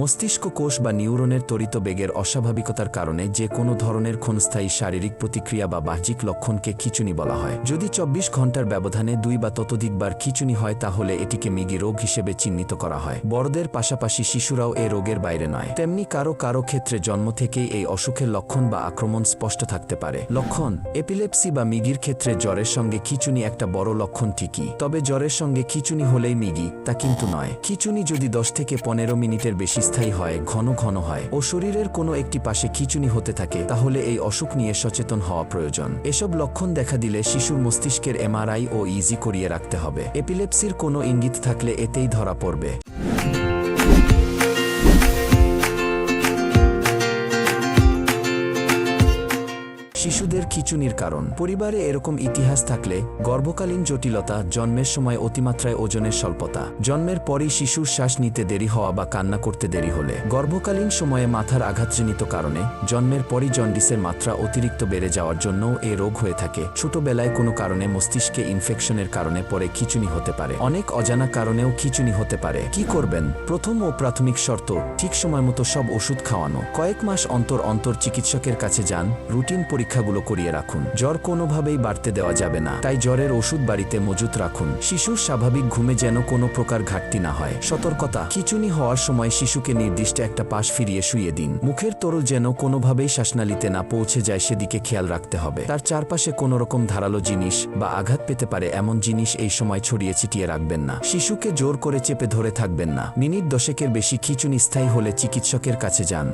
মস্তিষ্ক কোষ বা নিউরনের তরিত বেগের অস্বাভাবিকতার কারণে যে কোনো ধরনের ক্ষণস্থায়ী শারীরিক প্রতিক্রিয়া বা বাহ্যিক লক্ষণকে খিচুনি বলা হয়। যদি চব্বিশ ঘণ্টার ব্যবধানে দুই বা ততোধিকবার খিচুনি হয়, তাহলে এটিকে মিগি রোগ হিসেবে চিহ্নিত করা হয়। বড়দের পাশাপাশি শিশুরাও এ রোগের বাইরে নয়। তেমনি কারও কারও ক্ষেত্রে জন্ম থেকেই এই অসুখের লক্ষণ বা আক্রমণ স্পষ্ট থাকতে পারে। লক্ষণ এপিলেপসি বা মিগির ক্ষেত্রে জ্বরের সঙ্গে খিচুনি একটা বড় লক্ষণ ঠিকই, তবে জ্বরের সঙ্গে খিচুনি হলেই মিগি, তা কিন্তু নয়। খিচুনি যদি দশ থেকে পনেরো মিনিটের বেশি স্থায়ী হয়, ঘন ঘন হয় ও শরীরের কোনো একটি পাশে খিচুনি হতে থাকে, তাহলে এই অসুখ নিয়ে সচেতন হওয়া প্রয়োজন। এসব লক্ষণ দেখা দিলে শিশুর মস্তিষ্কের এমআরআই ও ইজি করিয়ে রাখতে হবে। এপিলেপসির কোনো ইঙ্গিত থাকলে এতেই ধরা পড়বে। শিশুদের খিচুনির কারণ। পরিবারে এরকম ইতিহাস থাকলে গর্ভকালীন জটিলতা জন্মের সময় অতিমাত্রায় ওজনের স্বল্পতা। জন্মের পরই শিশুর শ্বাস নিতে দেরি হওয়া বা কান্না করতে দেরি হলে। গর্ভকালীন সময়ে মাথার আঘাতজনিত কারণে জন্মের পরই জন্ডিসের মাত্রা অতিরিক্ত বেড়ে যাওয়ার জন্যও এ রোগ হয়ে থাকে। ছোটবেলায় কোনো কারণে মস্তিষ্কে ইনফেকশনের কারণে পরে খিচুনি হতে পারে। অনেক অজানা কারণেও খিচুনি হতে পারে। কি করবেন? প্রথম ও প্রাথমিক শর্ত, ঠিক সময় মতো সব ওষুধ খাওয়ানো। কয়েক মাস অন্তর অন্তর চিকিৎসকের কাছে যান। রুটিন পরীক্ষাগুলো করিয়ে রাখুন। জ্বর কোনোভাবেই বাড়তে দেওয়া যাবে না। তাই জ্বরের ওষুধ বাড়িতে মজুত রাখুন। শিশুর স্বাভাবিক ঘুমে যেন কোনো প্রকার ঘাটতি না হয়। সতর্কতা। খিচুনি হওয়ার সময় শিশুকে নির্দিষ্ট একটা পাশ ফিরিয়ে শুয়ে দিন। মুখের তরল যেন কোনোভাবেই শ্বাসনালীতে না পৌঁছে যায় সেদিকে খেয়াল রাখতে হবে। তার চারপাশে কোনো রকম ধারালো জিনিস বা আঘাত পেতে পারে এমন জিনিস এই সময় ছড়িয়ে ছিটিয়ে রাখবেন না। শিশুকে জোর করে চেপে ধরে থাকবেন না। মিনিট দশেকের বেশি খিচুনি স্থায়ী হলে চিকিৎসকের কাছে যান।